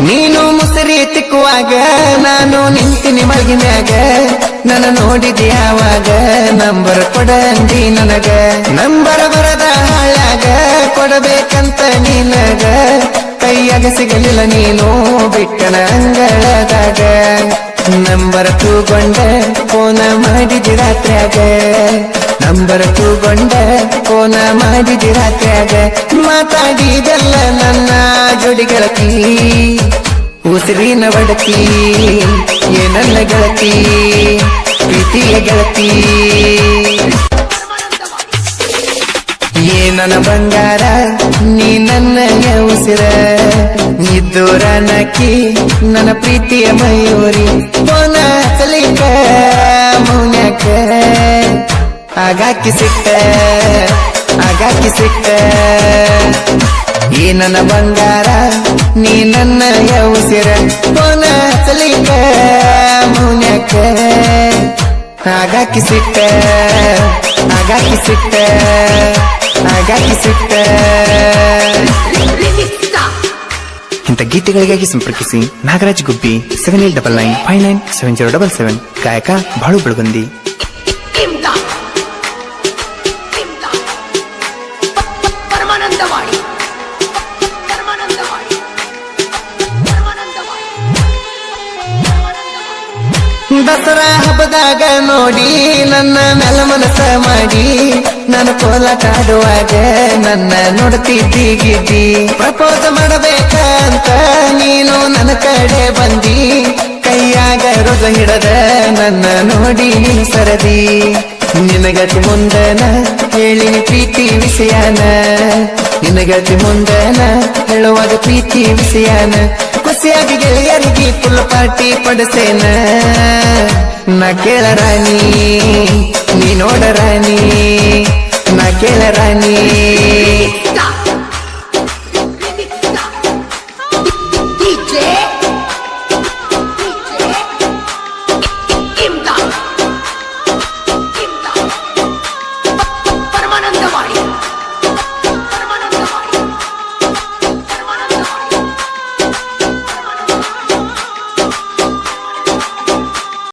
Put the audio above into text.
ನೀನು ಮುಸರಿ ತಿಕ್ಕುವಾಗ, ನಾನು ನಿಂತೀನಿ ಮಲಗಿನಾಗ ನನ್ನ ನೋಡಿದ ಯಾವಾಗ ನಂಬರ್ ಕೊಡ ಅಂದಿ ನನಗ. ನಂಬರ್ ಬರದ ಹಾಳಾಗ ಕೊಡಬೇಕಂತ ನೀನಾಗ. ಕೈಯಾಗ ಸಿಗಲಿಲ್ಲ ನೀನು, ಬಿಟ್ಟನ ಅಂಗಳದಾಗ. ನಂಬರ್ ತೂಗೊಂಡ, ಫೋನ ಮಾಡಿದಿ ರಾತ್ರಿಯಾಗ. ನಂಬರ್ ತೂಗೊಂಡ, ಫೋನ ಮಾಡಿದಿ ರಾತ್ರಿಯಾಗ. ಮಾತಾಡಿದಲ್ಲ ಜೋಡಿ ಗೆಳತಿ ಉಸಿರಿನ ಬಡತಿ ಏನನ್ನ ನನ್ನ ಗೆಳತಿ, ಪ್ರೀತಿಯ ಗೆಳತಿ. ಏನನ ಬಂಗಾರ, ನೀ ನನ್ನ ಉಸಿರ ನಿದ್ದೂರ ನಕ್ಕಿ ನನ್ನ ಪ್ರೀತಿಯ ಮಯೂರಿ. ಪೋನ ಕಲಿಕ ಮೌನ್ಯಾಕ ಆಗಾಕಿ ಸಿಟ್ಟ ಆಗಾಕಿ ಸಿಟ್ಟ. ನನ್ನ ಬಂಗಾರ, ನೀ ನನ್ನ ಉಸಿರ ಕೋನ ಸಲಿಕ ಮೌನ್ಯಾಕ ಆಗಾಕಿ ಸಿಟ್ಟ ಆಗಾಕಿ ಸಿಟ್ಟ ಆಗಾಕಿ ಸಿಟ್ಟ ಇಂಥ ಗೀತೆಗಳಿಗಾಗಿ ಸಂಪರ್ಕಿಸಿ Nagaraj Gubbi seven eight double nine five nine seven zero double seven ಗಾಯಕ ಬಾಳು ಬೆಳಗುಂದಿ. ಇಮ್ದಾದ್ ದಸರಾ ಹಬ್ಬದಾಗ ನೋಡಿ ನನ್ನ ನೆಲ ಮನಸ ಮಾಡಿ ನಾನು ಕೋಲ ಕಾಡುವಾಗ ನನ್ನ ನೋಡ್ತಿದ್ದಿ ಗಿದ್ದಿ. ಪ್ರಪೋಸ್ ಮಾಡಬೇಕಂತ ನೀನು ನನ್ನ ಕಡೆ ಬಂದಿ. ಕೈಯಾಗ ರೋಜ ಹಿಡದ ನನ್ನ ನೋಡಿ ನೀನು ಸರದಿ. ನಿನಗತಿ ಮುಂದನ ಹೇಳಿ ಪ್ರೀತಿ ವಿಷಯನ. ನಿನಗತಿ ಮುಂದನ ಹೇಳುವಾಗ ಪ್ರೀತಿ ವಿಷಯನ. ಖುಷಿಯಾಗಿ ಗೆಳೆಯರಿಗೆ ಫುಲ್ ಪಾರ್ಟಿ ಪಡಿಸೇನ? ನಾ ಕೇಳ ರಾಣಿ ನೀ ನೋಡ ರಾಣಿ ನಾ ಕೇಳ ರಾಣಿ.